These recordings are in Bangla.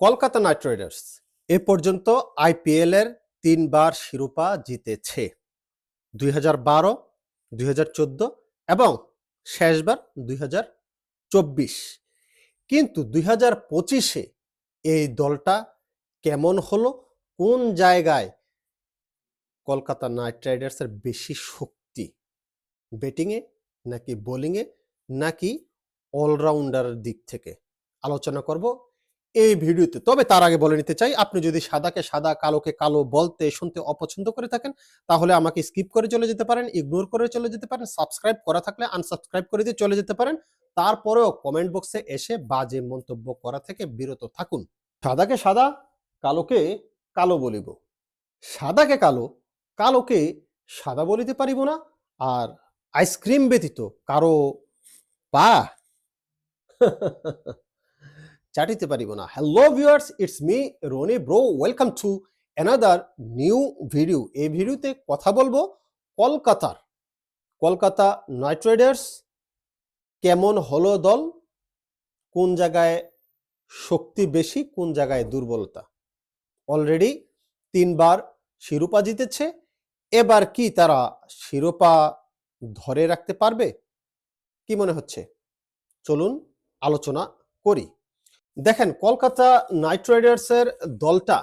কলকাতা নাইট রাইডার্স এ পর্যন্ত আইপিএল এর তিনবার শিরোপা জিতেছে। দুই হাজার বারো, দুই হাজার এবং শেষবার দুই হাজার চব্বিশ। কিন্তু দুই হাজার পঁচিশে এই দলটা কেমন হলো? কোন জায়গায় কলকাতা নাইট রাইডার্সের বেশি শক্তি? ব্যাটিংয়ে নাকি বোলিংয়ে নাকি অলরাউন্ডারের দিক থেকে? আলোচনা করব এই ভিডিওতে, তবে তার আগে বলে নিতে চাই, আপনি যদি সাদাকে সাদা, কালোকে কালো বলতে, শুনতে অপছন্দ করে থাকেন, তাহলে আমাকে স্কিপ করে চলে যেতে পারেন ইগনোর করে চলে যেতে পারেন সাবস্ক্রাইব করা থাকলে আনসাবস্ক্রাইব করে দিয়ে চলে যেতে পারেন, তারপরেও কমেন্ট বক্সে এসে বাজে মন্তব্য করা থেকে বিরত থাকুন। সাদাকে সাদা, কালোকে কালো বলিব। সাদাকে কালো, কালোকে সাদা বলিতে পারিব না, আর আইসক্রিম ব্যতীত কারও পা চাটিতে পারিব না। Hello viewers it's me Rony bro welcome to another new video এই ভিডিওতে কথা বলব কলকাতার। কলকাতা নাইট রাইডার্স কেমন হলো দল? কোন জায়গায় শক্তি বেশি, কোন জায়গায় দুর্বলতা? অলরেডি তিনবার শিরোপা জিতেছে। এবার কি তারা শিরোপা ধরে রাখতে পারবে? কি মনে হচ্ছে? চলুন আলোচনা করি। দেখেন, কলকাতা নাইট রাইডার্সের দলটা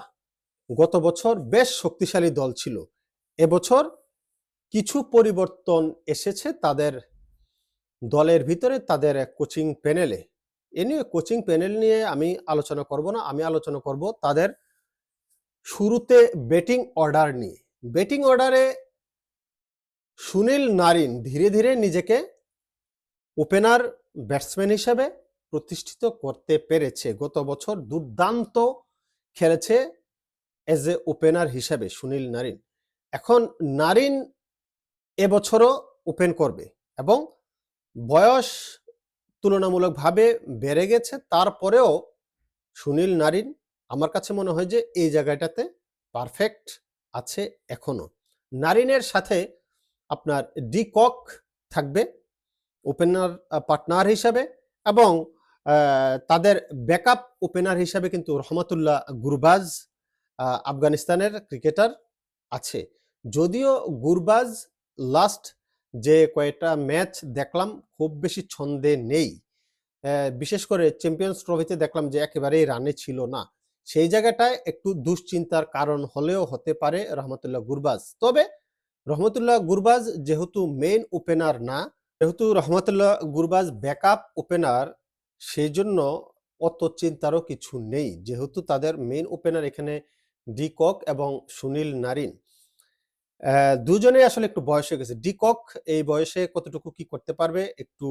গত বছর বেশ শক্তিশালী দল ছিল। এবছর কিছু পরিবর্তন এসেছে তাদের দলের ভিতরে, তাদের কোচিং প্যানেলে। এ নিয়ে কোচিং প্যানেল নিয়ে আমি আলোচনা করব না, আমি আলোচনা করব তাদের শুরুতে ব্যাটিং অর্ডার নিয়ে। ব্যাটিং অর্ডারে সুনীল নারিন ধীরে ধীরে নিজেকে ওপেনার ব্যাটসম্যান হিসেবে প্রতিষ্ঠিত করতে পেরেছে। গত বছর দুর্দান্ত খেলেছে এজ এ ওপেনার হিসেবে সুনীল নারিন। এখন নারিন এবছরও ওপেন করবে এবং বয়স তুলনামূলকভাবে বেড়ে গেছে। তারপরেও সুনীল নারিন আমার কাছে মনে হয় যে এই জায়গাটাতে পারফেক্ট আছে এখনও নারিনের সাথে আপনার ডি কক থাকবে ওপেনার পার্টনার হিসাবে এবং তাদের ব্যাকআপ ওপেনার হিসাবে কিন্তু রহমতুল্লাহ গুরবাজ আফগানিস্তানের ক্রিকেটার আছে। যদিও গুরবাজ লাস্ট যে কয়েকটা ম্যাচ দেখলাম, খুব বেশি ছন্দে নেই। বিশেষ করে চ্যাম্পিয়ন্স ট্রফিতে দেখলাম যে একেবারেই রানে ছিল না। সেই জায়গাটায় একটু দুশ্চিন্তার কারণ হলেও হতে পারে রহমতুল্লাহ গুরবাজ। তবে রহমতুল্লাহ গুরবাজ যেহেতু মেইন ওপেনার না, যেহেতু রহমতুল্লাহ গুরবাজ ব্যাকআপ ওপেনার সেই জন্য অত চিন্তারও কিছু নেই। যেহেতু তাদের মেইন ওপেনার এখানে ডিকক এবং সুনীল নারিন। দুজনে আসলে একটু বয়স হয়ে গেছে। ডিকক এই বয়সে কতটুকু কি করতে পারবে একটু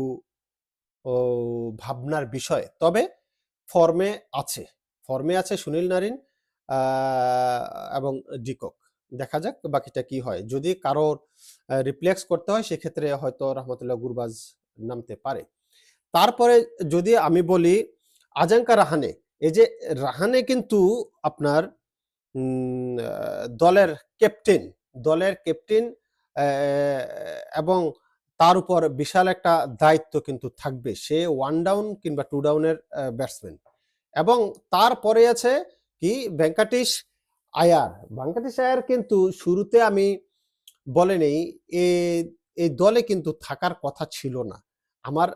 ভাবনার বিষয়। তবে ফর্মে আছে। ফর্মে আছে সুনীল নারিন এবং ডিকক দেখা যাক বাকিটা কি হয়। যদি কারোর রিপ্লেক্স করতে হয়, সেক্ষেত্রে হয়তো রহমতুল্লাহ গুরবাজ নামতে পারে। তারপরে যদি আমি বলি আজাঙ্কা রাহানে, এই যে রাহানে কিন্তু আপনার দলের ক্যাপ্টেন দলের ক্যাপ্টেন এবং তার উপর বিশাল একটা দায়িত্ব কিন্তু থাকবে। সে ওয়ান ডাউন কিংবা টু ডাউনের ব্যাটসম্যান এবং তারপরে আছে কি? ভেঙ্কাটেশ আয়ার। ভেঙ্কাটেশ আয়ার কিন্তু শুরুতে আমি বলে নেই এই দলে কিন্তু থাকার কথা ছিল না। আমার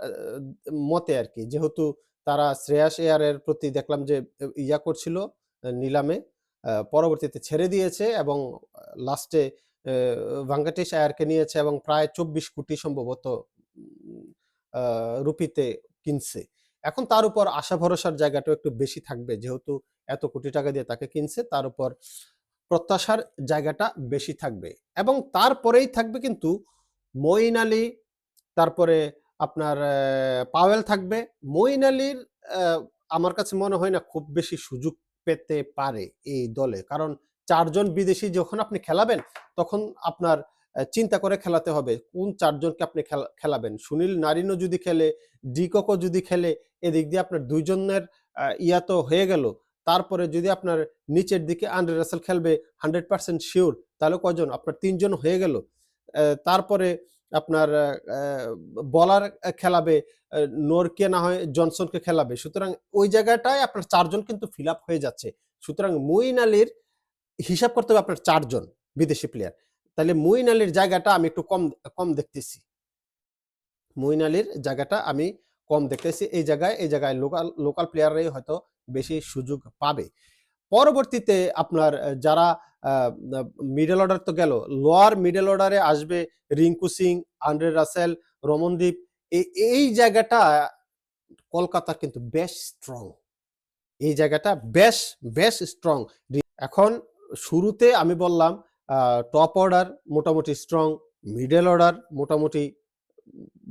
মতে আর কি যেহেতু তারা শ্রেয়াস এয়ারের প্রতি দেখলাম যে ইয়া করছিল নিলামে পরবর্তীতে ছেড়ে দিয়েছে এবং লাস্টে ভেঙ্কটেশ আয়ারকে নিয়েছে এবং প্রায় চব্বিশ কোটি সম্ভবত রুপিতে কিনছে। এখন তার উপর আশা ভরসার জায়গাটা একটু বেশি থাকবে। যেহেতু এত কোটি টাকা দিয়ে তাকে কিনছে, তার উপর প্রত্যাশার জায়গাটা বেশি থাকবে। এবং তারপরেই থাকবে কিন্তু মঈন আলী, তারপরে আপনার পাওয়েল থাকবে। মঈন আলীর আমার কাছে মনে হয় না খুব বেশি সুযোগ পেতে পারে এই দলে। কারণ চারজন বিদেশি যখন আপনি খেলাবেন, তখন আপনার চিন্তা করে খেলাতে হবে, কোন চারজনকে আপনি খেলাবেন? সুনীল নারিনও যদি খেলে, ডিককও যদি খেলে, এদিক দিয়ে আপনার দুইজনের ইয়া তো হয়ে গেল। তারপরে যদি আপনার নিচের দিকে আন্ড্রে রাসেল খেলবে, হান্ড্রেড পার্সেন্ট শিওর, তাহলে কজন আপনার তিনজন হয়ে গেল। তারপরে আপনার বলার খেলাবে নোরকে না হয় জনসনকে খেলাবে। সুতরাং ওই জায়গাটায় আপনার চারজন কিন্তু ফিল আপ হয়ে যাচ্ছে। সুতরাং মুইন আলীর হিসাব করতে হবে আপনার চারজন বিদেশি প্লেয়ার তাহলে মুইন আলীর জায়গাটা আমি একটু কম কম দেখতেছি। মুইন আলীর জায়গাটা আমি কম দেখতেছি। এই জায়গায় এই জায়গায় লোকাল লোকাল প্লেয়াররাই হয়তো বেশি সুযোগ পাবে। পরবর্তীতে আপনার যারা মিডল অর্ডার তো গেল। লোয়ার মিডল অর্ডারে আসবে রিঙ্কু সিং আন্ড্রে রাসেল, রমনদীপ। এই- জায়গাটা কলকাতার কিন্তু বেশ স্ট্রং এই জায়গাটা বেশ বেশ স্ট্রং এখন শুরুতে আমি বললাম টপ অর্ডার মোটামুটি স্ট্রং মিডল অর্ডার মোটামুটি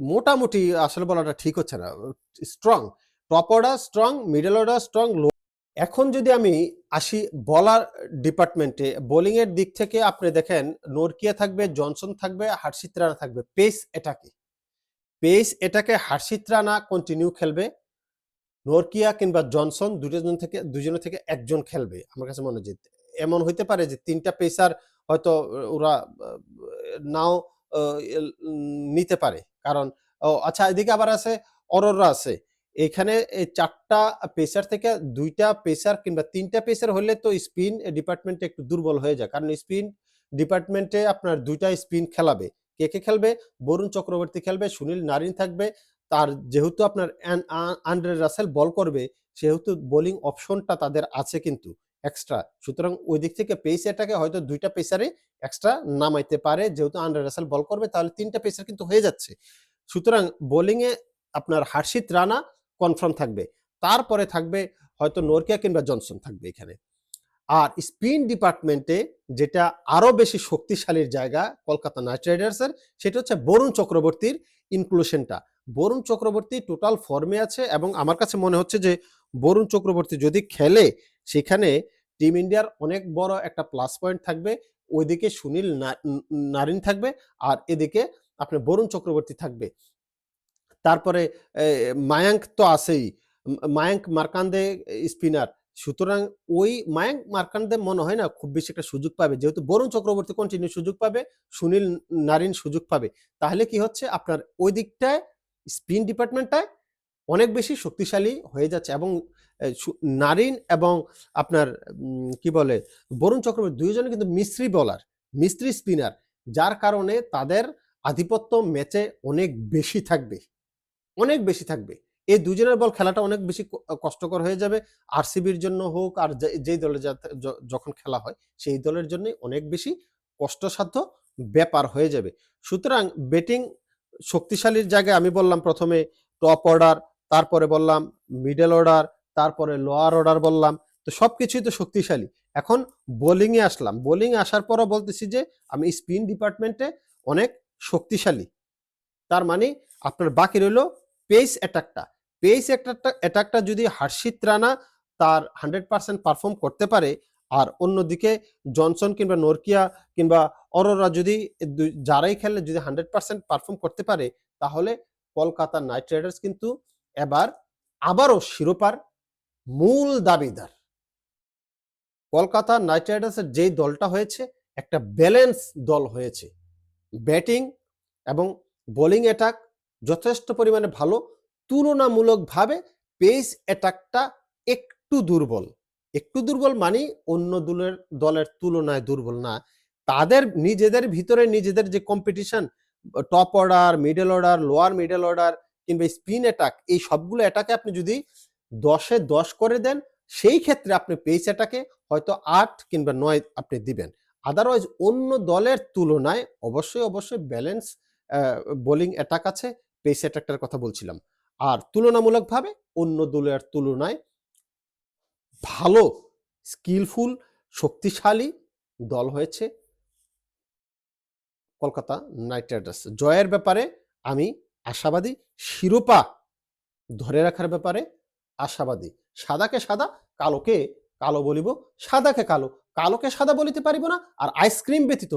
মোটামুটি আসলে বলাটা ঠিক হচ্ছে না strong top order strong middle order strong এখন যদি আমি আসি, বলার ডিপার্টমেন্টে বোলিং এর দিক থেকে আপনি দেখেন নোরকিয়া থাকবে জনসন থাকবে হার্ষিত রানা থাকবে। পেস এটাকে। পেস এটাকে হার্ষিত রানা কন্টিনিউ খেলবে নোরকিয়া কিংবা জনসন দুজন থেকে দুজনের থেকে একজন খেলবে, আমার কাছে মনে হয় এমন হইতে পারে যে, তিনটা পেসার হয়তো ওরা, নাও নিতে পারে। কারণ আচ্ছা এদিকে আবার আছে অরোরা আছে। এখানে চারটা পেসার থেকে দুইটা পেসার কিংবা তিনটা পেসার হলে তো স্পিন ডিপার্টমেন্টে একটু দুর্বল হয়ে যায়। কারণ স্পিন ডিপার্টমেন্টে আপনার দুইটা স্পিন খেলাবে। কে কে খেলবে? বরুণ চক্রবর্তী খেলবে, সুনীল নারিন থাকবে। তার যেহেতু আপনার অ্যান- আ- আন্ড্রে রাসেল বল করবে, সেহেতু বোলিং অপশনটা তাদের আছে কিন্তু এক্সট্রা সুতরাং ওই দিক থেকে পেস এটাকে হয়তো দুইটা পেসারে এক্সট্রা নামাইতে পারে। যেহেতু আন্ড্রে রাসেল বল করবে, তাহলে তিনটা পেসার কিন্তু হয়ে যাচ্ছে। সুতরাং বোলিংয়ে আপনার হার্ষিত রানা কনফার্ম থাকবে। তারপরে থাকবে হয়তো নোরকিয়া কিংবা জনসন থাকবে এখানে। আর স্পিন ডিপার্টমেন্টে যেটা আরও বেশি শক্তিশালীর জায়গা কলকাতা নাইট রাইডার্সের সেটা হচ্ছে বরুণ চক্রবর্তীর ইনক্লুশনটা বরুণ চক্রবর্তী টোটাল ফর্মে আছে এবং আমার কাছে মনে হচ্ছে যে বরুণ চক্রবর্তী যদি খেলে, সেখানে টিম ইন্ডিয়ার অনেক বড় একটা প্লাস পয়েন্ট থাকবে, ওইদিকে সুনীল নারিন থাকবে আর এদিকে আপনার বরুণ চক্রবর্তী থাকবে। তারপরে মায়াঙ্ক তো আছেই। মায়াঙ্ক মার্কান্দে স্পিনার। সুতরাং ওই মায়াঙ্ক মার্কান্দে মনে হয় না খুব বেশি একটা সুযোগ পাবে। যেহেতু বরুণ চক্রবর্তী কন্টিনিউ সুযোগ পাবে, সুনীল নারিন সুযোগ পাবে। তাহলে কি হচ্ছে? আপনার ওই দিকটায় স্পিন ডিপার্টমেন্টটায় অনেক বেশি শক্তিশালী হয়ে যাচ্ছে এবং নারিন এবং আপনার কি বলে, বরুণ চক্রবর্তী দুইজনে কিন্তু মিস্ত্রি বলার মিস্ত্রি স্পিনার যার কারণে তাদের আধিপত্য ম্যাচে অনেক বেশি থাকবে। অনেক বেশি থাকবে। এই দুজনের বল খেলাটা অনেক বেশি কষ্টকর হয়ে যাবে। আরসিবির জন্য হোক আর যেই দলে যখন খেলা হয়, সেই দলের জন্য অনেক বেশি কষ্টসাধ্য ব্যাপার হয়ে যাবে। সুতরাং ব্যাটিং শক্তিশালীর জায়গায় আমি বললাম প্রথমে টপ অর্ডার, তারপরে বললাম মিডল অর্ডার, তারপরে লোয়ার অর্ডার বললাম। তো সবকিছুই তো শক্তিশালী। এখন বোলিং এ আসলাম। বোলিং আসার পরও বলতেছি যে, আমি স্পিন ডিপার্টমেন্টে অনেক শক্তিশালী। তার মানে আপনার বাকি রইল পেস অ্যাটাকটা। পেস অ্যাটাকটা অ্যাটাকটা যদি হার্ষিত রানা তার হান্ড্রেড পার্সেন্ট পারফর্ম করতে পারে আর অন্যদিকে জনসন কিংবা নরকিয়া কিংবা অরোরা যদি যারাই খেলে যদি হান্ড্রেড পার্সেন্ট পারফর্ম করতে পারে তাহলে কলকাতা নাইট রাইডার্স কিন্তু এবার আবারও শিরোপার মূল দাবিদার। কলকাতা নাইট রাইডার্সের যেই দলটা হয়েছে একটা ব্যালেন্স দল হয়েছে। ব্যাটিং এবং বোলিং অ্যাটাক যথেষ্ট পরিমাণে ভালো, তুলনামূলকভাবে পেস অ্যাটাকটা একটু দুর্বল। একটু দুর্বল মানে অন্য দলের দলের তুলনায় দুর্বল না। তাদের নিজেদের ভিতরে নিজেদের যে competition top order middle order lower middle order কিংবা স্পিন অ্যাটাক এই সবগুলো অ্যাটাকে আপনি যদি দশে দশ করে দেন, সেই ক্ষেত্রে আপনি পেস অ্যাটাকে হয়তো আট কিংবা নয় আপনি দিবেন। আদারওয়াইজ অন্য দলের তুলনায় অবশ্যই অবশ্যই ব্যালেন্স বোলিং অ্যাটাক আছে। পেস অ্যাটাকটার কথা বলছিলাম। আর তুলনামূলকভাবে অন্য দলের তুলনায় ভালো স্কিলফুল শক্তিশালী দল হয়েছে কলকাতা নাইট রাইডার্স। জয়ের ব্যাপারে আমি আশাবাদী, শিরোপা ধরে রাখার ব্যাপারে আশাবাদী। সাদাকে সাদা, কালোকে কালো বলিব, সাদাকে কালো। কালোকে সাদা বলিতে পারিব না, আর আইসক্রিম ব্যতীত